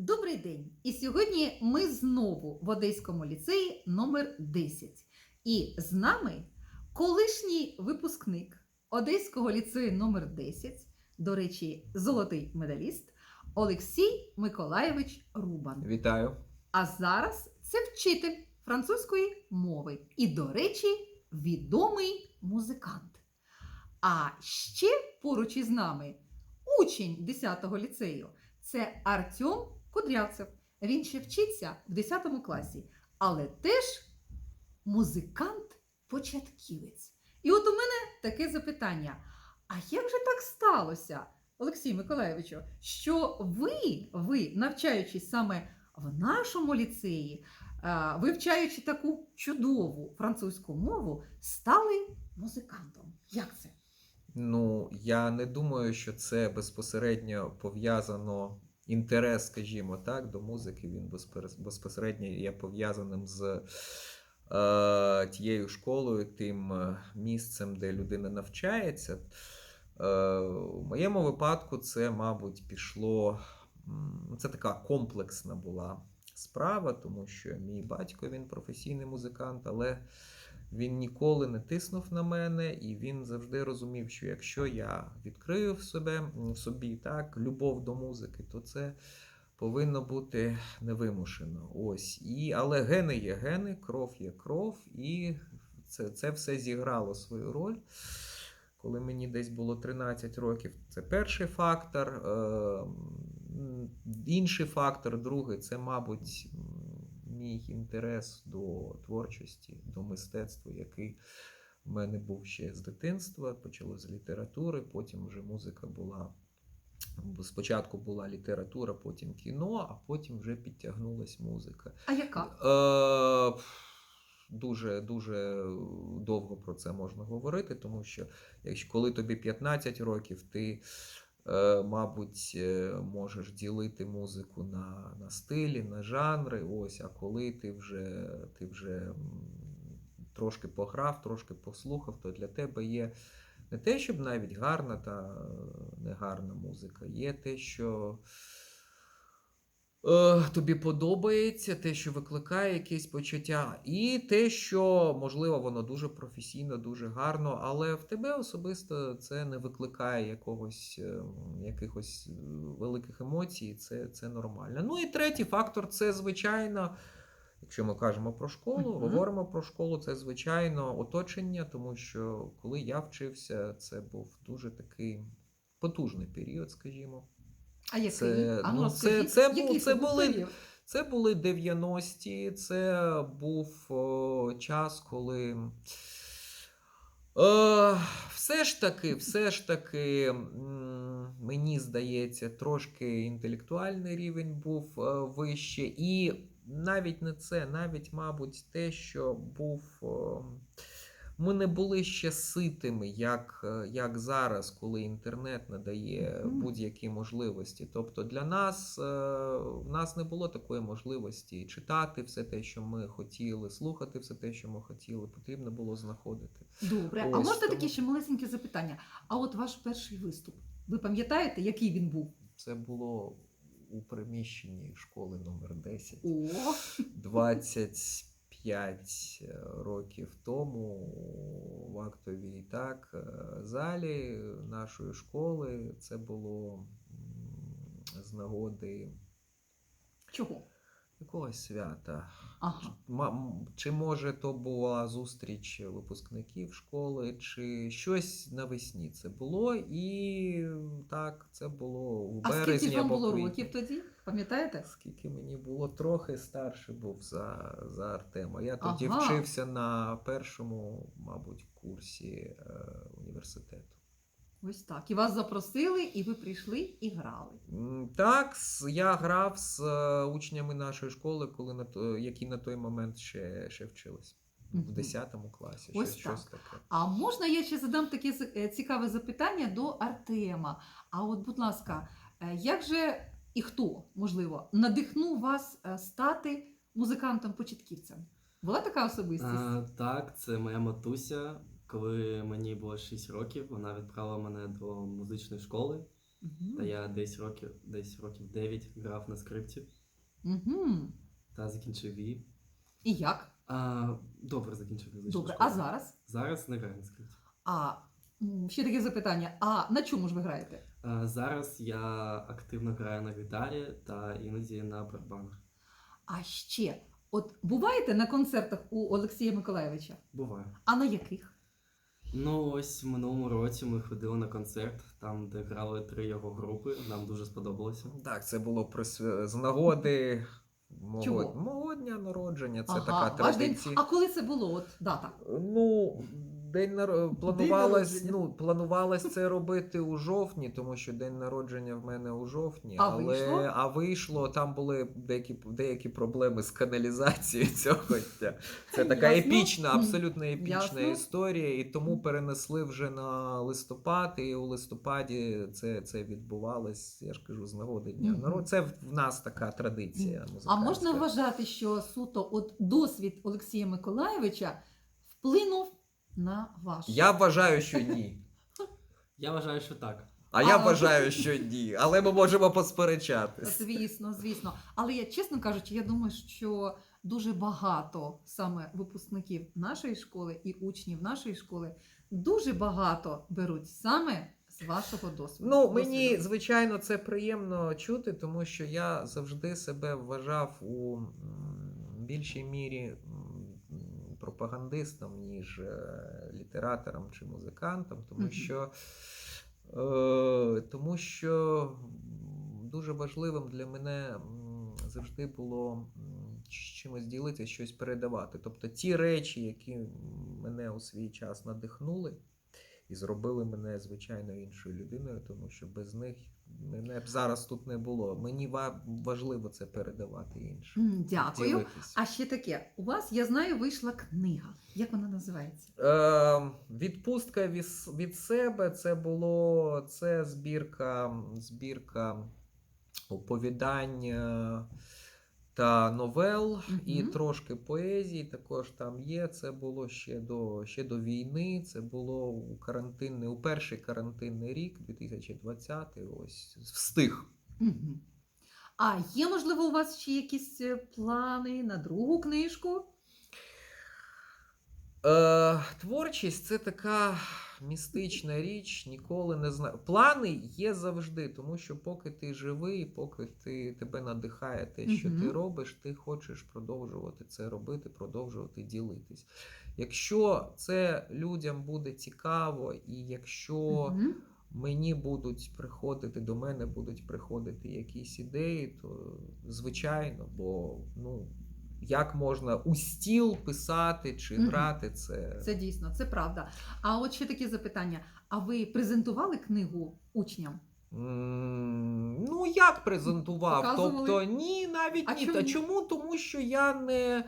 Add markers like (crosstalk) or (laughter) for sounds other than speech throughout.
Добрий день! І сьогодні ми знову в Одеському ліцеї номер 10. І з нами колишній випускник Одеського ліцею номер 10, до речі, золотий медаліст Олексій Миколайович Рубан. Вітаю. А зараз це вчитель французької мови і, до речі, відомий музикант. А ще поруч із нами учень 10-го ліцею це Артем Кудрявцев. Він ще вчиться в 10 класі, але теж музикант-початківець. І от у мене таке запитання: а як же так сталося, Олексій Миколайовичу, що ви, ви, навчаючись саме в нашому ліцеї, вивчаючи таку чудову французьку мову, стали музикантом? Як це? Ну, я не думаю, що це безпосередньо пов'язано. Інтерес, скажімо так, до музики він безпосередньо є пов'язаним з е, тією школою, тим е, місцем, де людина навчається. Е, в моєму випадку це, мабуть, пішло. Це така комплексна була справа, тому що мій батько він професійний музикант, але він ніколи не тиснув на мене, і він завжди розумів, що якщо я відкрию в себе в собі так любов до музики, то це повинно бути невимушено. Ось і але гени є гени, кров є кров, і це, це все зіграло свою роль. Коли мені десь було 13 років, це перший фактор. Е, Інший фактор, другий, це, мабуть, мій інтерес до творчості, до мистецтва, який в мене був ще з дитинства. Почало з літератури, потім вже музика була. Спочатку була література, потім кіно, а потім вже підтягнулась музика. А яка? Е, дуже дуже довго про це можна говорити, тому що якщо коли тобі 15 років, ти, мабуть, е, можеш ділити музику на, на стилі, на жанри. Ось, а коли ти вже, ти вже трошки пограв, трошки послухав, то для тебе є не те, щоб навіть гарна та негарна музика, є те, що. Е, тобі подобається, те, що викликає якесь почуття, і те, що, можливо, воно дуже професійно, дуже гарно, але в тебе особисто це не викликає якогось, е, якихось е, великих емоцій, це, це нормально. Ну і третій фактор це, звичайно, якщо ми кажемо про школу, Мгм. говоримо про школу, це звичайно оточення, тому що коли я вчився, це був дуже такий потужний період, скажімо. А який? Це- а ну, ну, це- це бу- який це були-? Це були 90-ті, це був о, час, коли. Е, все ж таки, все ж таки, м, мені здається, трошки інтелектуальний рівень був е, вище. І навіть не це, навіть, мабуть, те, що був. о, ми не були ще ситими, як, е, як зараз, коли інтернет надає будь-які можливості. Тобто для нас е, в нас не було такої можливості читати все те, що ми хотіли, слухати все те, що ми хотіли. Потрібно було знаходити. Добре, а можна тому. таке ще малесеньке запитання? А от ваш перший виступ, ви пам'ятаєте, який він був? Це було у приміщенні школи номер 10. О, 25 років тому в актовій так е, залі нашої школи це було з нагоди чого? якогось свята. Ага. Чи може то була зустріч випускників школи, чи щось навесні це було, і так, це було у А березні скільки ж вам або було квітні. років тоді? Пам'ятаєте? Скільки мені було, трохи старший був за, за Артема. Я тоді Ага. вчився на першому, мабуть, курсі е, університету. Ось так. І вас запросили, і ви прийшли і грали. Так, я грав з е, учнями нашої школи, коли на то, які на той момент ще, ще вчились. В 10 класі. Ось щось, щось таке. А можна я ще задам таке е, цікаве запитання до Артема? А от, будь ласка, е, як же і хто, можливо, надихнув вас е, стати музикантом-початківцем? Була така особистість? А, так, це моя матуся. Коли мені було 6 років, вона відправила мене до музичної школи. Мгм. Та я десь років, десь років 9 грав на скрипці Мгм. та закінчив її. І як? А, добре закінчив музичну Добре, школу. а зараз? Зараз не граю на скрипці. А ще таке запитання: а на чому ж ви граєте? Зараз я активно граю на гітарі та іноді на барабанах. А ще, от буваєте на концертах у Олексія Миколаєвича? Буває. А на яких? Ну, ось в минулому році ми ходили на концерт, там, де грали три його групи. Нам дуже сподобалося. Так, це було присвя... з нагоди мого, Чого? мого дня народження. Це Ага, така традиція. А коли це було? От дата. Ну, день нар... планувалось, народження. ну, планувалось це робити у жовтні, тому що день народження в мене у жовтні, А але вийшло? а вийшло, там були деякі, деякі проблеми з каналізацією (laughs) цього дня. Це така Ясно. епічна, абсолютно епічна Ясно. історія, і тому перенесли вже на листопад, і у листопаді це, це відбувалось, я ж кажу, з нагоди дня народження. Це в нас така традиція. А можна вважати, що суто от досвід Олексія Миколаєвича вплинув на ваш? Я вважаю, що ні. (laughs) Я вважаю, що так. А я А. вважаю, що ні. Але ми можемо посперечатись. Звісно, звісно. Але я, чесно кажучи, я думаю, що дуже багато саме випускників нашої школи і учнів нашої школи дуже багато беруть саме з вашого досвіду. Ну, мені, досвіду. звичайно, це приємно чути, тому що я завжди себе вважав у м, більшій мірі м, пропагандистом, ніж е, літератором чи музикантом, тому що, е, тому що дуже важливим для мене завжди було чимось ділитися, щось передавати. Тобто ті речі, які мене у свій час надихнули і зробили мене звичайно іншою людиною, тому що без них мене б зараз тут не було. Мені важливо це передавати іншим. Дякую. ділитись. А ще таке, у вас, я знаю, вийшла книга. Як вона називається? Е, відпустка від, себе це було це збірка, збірка оповідань та новел, і трошки поезії також там є. Це було ще до, ще до війни. Це було у карантинний, у перший карантинний рік, 2020. Ось встиг. Мгм. А є, можливо, у вас ще якісь е, плани на другу книжку? Е, творчість це така містична річ, ніколи не знаю. Плани є завжди, тому що поки ти живий, поки ти, тебе надихає те, що ти робиш, ти хочеш продовжувати це робити, продовжувати ділитись. Якщо це людям буде цікаво, і якщо Мгм. мені будуть приходити, до мене будуть приходити якісь ідеї, то звичайно, бо ну. Як можна у стіл писати чи грати, це, Це дійсно, це правда. А от ще таке запитання: а ви презентували книгу учням? М, Ну, як презентував? Показували? Тобто, ні, навіть А ні. чому? Та чому? Тому що я не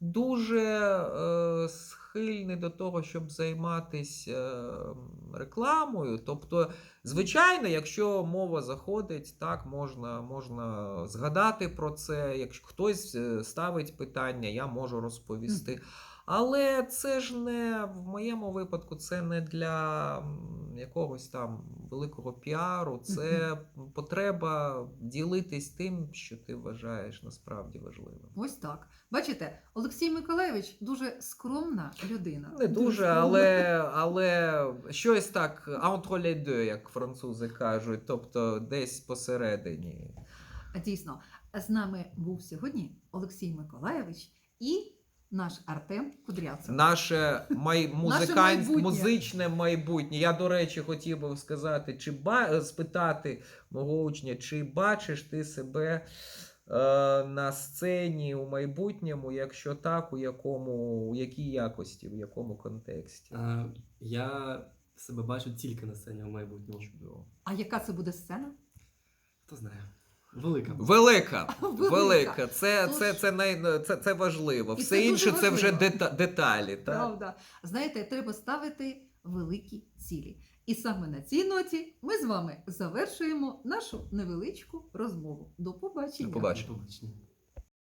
дуже е, схильний до того, щоб займатися е, рекламою. Тобто, звичайно, якщо мова заходить, так можна, можна згадати про це. Якщо хтось е, ставить питання, я можу розповісти. Але це ж не в моєму випадку, це не для якогось там великого піару. Це потреба ділитись тим, що ти вважаєш насправді важливим. Ось так. Бачите, Олексій Миколаєвич дуже скромна людина. Не дуже, скромна. але, але щось так entre les deux, як французи кажуть, тобто десь посередині. Дійсно, з нами був сьогодні Олексій Миколаєвич і наш Артем Кудрявцев. Наше май... музиканське, майбутнє. музичне майбутнє. Я, до речі, хотів би сказати, чи ба... спитати мого учня, чи бачиш ти себе е, на сцені у майбутньому? Якщо так, у якому, у якій якості, в якому контексті? А, я себе бачу тільки на сцені в майбутньому. Чудово. А яка це буде сцена? Хто знає? Велика. Велика. (laughs) Велика. Велика. Це, Тож- це, це, най... це, це важливо. І Все це інше це вже дета... деталі. Так? Правда. Знаєте, треба ставити великі цілі. І саме на цій ноті ми з вами завершуємо нашу невеличку розмову. До побачення. До побачення.